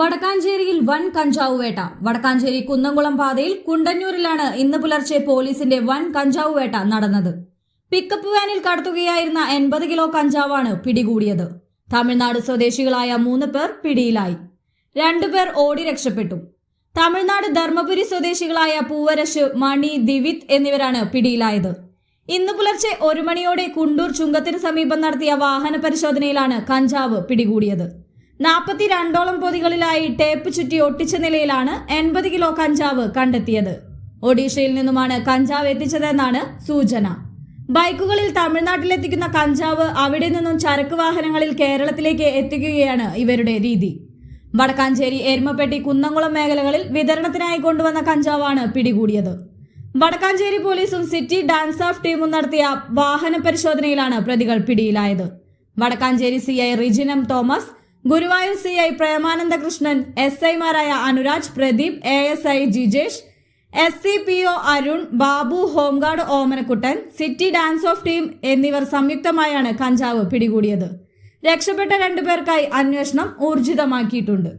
വടക്കാഞ്ചേരിയിൽ വൻ കഞ്ചാവ് വേട്ട. വടക്കാഞ്ചേരി കുന്നംകുളം പാതയിൽ കുണ്ടന്നൂരിലാണ് ഇന്ന് പുലർച്ചെ പോലീസിന്റെ വൻ കഞ്ചാവ് വേട്ട നടന്നത്. പിക്കപ്പ് വാനിൽ കടത്തുകയായിരുന്ന എൺപത് കിലോ കഞ്ചാവാണ് പിടികൂടിയത്. തമിഴ്നാട് സ്വദേശികളായ മൂന്ന് പേർ പിടിയിലായി. രണ്ടുപേർ ഓടി രക്ഷപ്പെട്ടു. തമിഴ്നാട് ധർമ്മപുരി സ്വദേശികളായ പൂവരശ് മണി ദിവിത് എന്നിവരാണ് പിടിയിലായത്. ഇന്ന് പുലർച്ചെ ഒരു മണിയോടെ കുണ്ടൂർ ചുങ്കത്തിന് സമീപം നടത്തിയ വാഹന പരിശോധനയിലാണ് കഞ്ചാവ് പിടികൂടിയത്. നാൽപ്പത്തി രണ്ടോളം പൊതികളിലായി ടേപ്പ് ചുറ്റി ഒട്ടിച്ച നിലയിലാണ് എൺപത് കിലോ കഞ്ചാവ് കണ്ടെത്തിയത്. ഒഡീഷയിൽ നിന്നുമാണ് കഞ്ചാവ് എത്തിച്ചതെന്നാണ് സൂചന. ബൈക്കുകളിൽ തമിഴ്നാട്ടിലെത്തിക്കുന്ന കഞ്ചാവ് അവിടെ നിന്നും ചരക്ക് വാഹനങ്ങളിൽ കേരളത്തിലേക്ക് എത്തിക്കുകയാണ് ഇവരുടെ രീതി. വടക്കാഞ്ചേരി എരുമപ്പെട്ടി കുന്നംകുളം മേഖലകളിൽ വിതരണത്തിനായി കൊണ്ടുവന്ന കഞ്ചാവാണ് പിടികൂടിയത്. വടക്കാഞ്ചേരി പോലീസും സിറ്റി ഡാൻസ് ഓഫ് ടീമും നടത്തിയ വാഹന പരിശോധനയിലാണ് പ്രതികൾ പിടിയിലായത്. Vadakkanchery C I Rijinam Thomas Guruvayur C I Premananda Krishnan S ഐമാരായ Anuraj Pradeep A S I Jijesh S C P O Arun Babu home guard Omanakuttan city DANSAF team എന്നിവർ സംയുക്തമായാണ് കഞ്ചാവ് പിടികൂടിയത്. രക്ഷപ്പെട്ട രണ്ടുപേർക്കായി അന്വേഷണം ഊർജിതമാക്കിയിട്ടുണ്ട്.